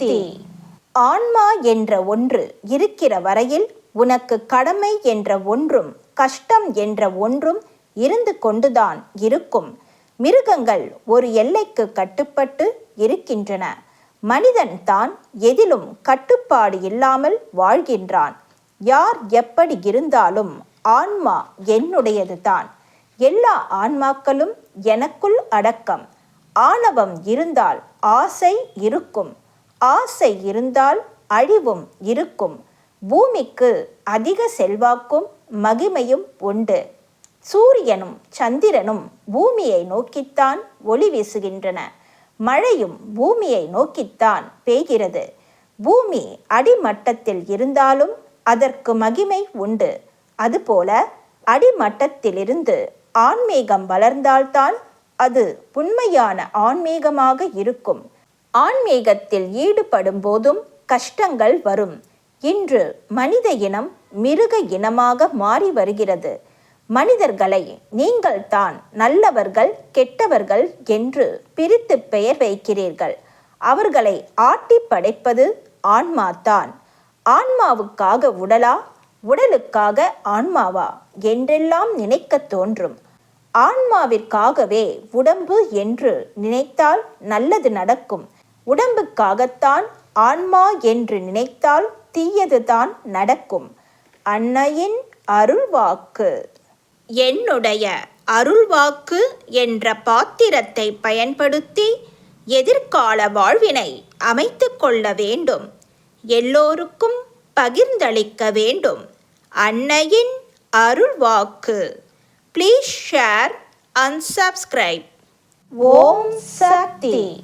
சக்தி. ஆன்மா என்ற ஒன்று இருக்கிற வரையில் உனக்கு கடமை என்ற ஒன்றும் கஷ்டம் என்ற ஒன்றும் இருந்து கொண்டுதான் இருக்கும். மிருகங்கள் ஒரு எல்லைக்கு கட்டுப்பட்டு இருக்கின்றன. மனிதன் தான் எதிலும் கட்டுப்பாடு இல்லாமல் வாழ்கின்றான். யார் எப்படி இருந்தாலும் ஆன்மா என்னுடையது தான். எல்லா ஆன்மாக்களும் எனக்குள் அடக்கம். ஆணவம் இருந்தால் ஆசை இருக்கும். ஆசை இருந்தால் அழிவும் இருக்கும். பூமிக்கு அதிக செல்வாக்கும் மகிமையும் உண்டு. சூரியனும் சந்திரனும் பூமியை நோக்கித்தான் ஒளி வீசுகின்றன. மழையும் பூமியை நோக்கித்தான் பெய்கிறது. பூமி அடிமட்டத்தில் இருந்தாலும் அதற்கு மகிமை உண்டு. அதுபோல அடிமட்டத்திலிருந்து ஆன்மீகம் வளர்ந்தால்தான் அது உண்மையான ஆன்மீகமாக இருக்கும். ஆன்மீகத்தில் ஈடுபடும் போதும் கஷ்டங்கள் வரும். இன்று மனித இனம் மிருக இனமாக மாறி வருகிறது. மனிதர்களை நீங்கள் தான் நல்லவர்கள் கெட்டவர்கள் என்று பிரித்து பெயர் வைக்கிறீர்கள். அவர்களை ஆட்டி படைப்பது ஆன்மாதான் ஆன்மாவுக்காக உடலா உடலுக்காக ஆன்மாவா என்றெல்லாம் நினைக்கத் தோன்றும். ஆன்மாவிற்காகவே உடம்பு என்று நினைத்தால் நல்லது நடக்கும். உடம்புக்காகத்தான் ஆன்மா என்று நினைத்தால் தீயதுதான் நடக்கும். அன்னையின் அருள்வாக்கு. என்னுடைய அருள்வாக்கு என்ற பாத்திரத்தை பயன்படுத்தி எதிர்கால வாழ்வினை அமைத்து கொள்ள வேண்டும். எல்லோருக்கும் பகிர்ந்தளிக்க வேண்டும். அன்னையின் அருள்வாக்கு. Please share and subscribe Om Shakti.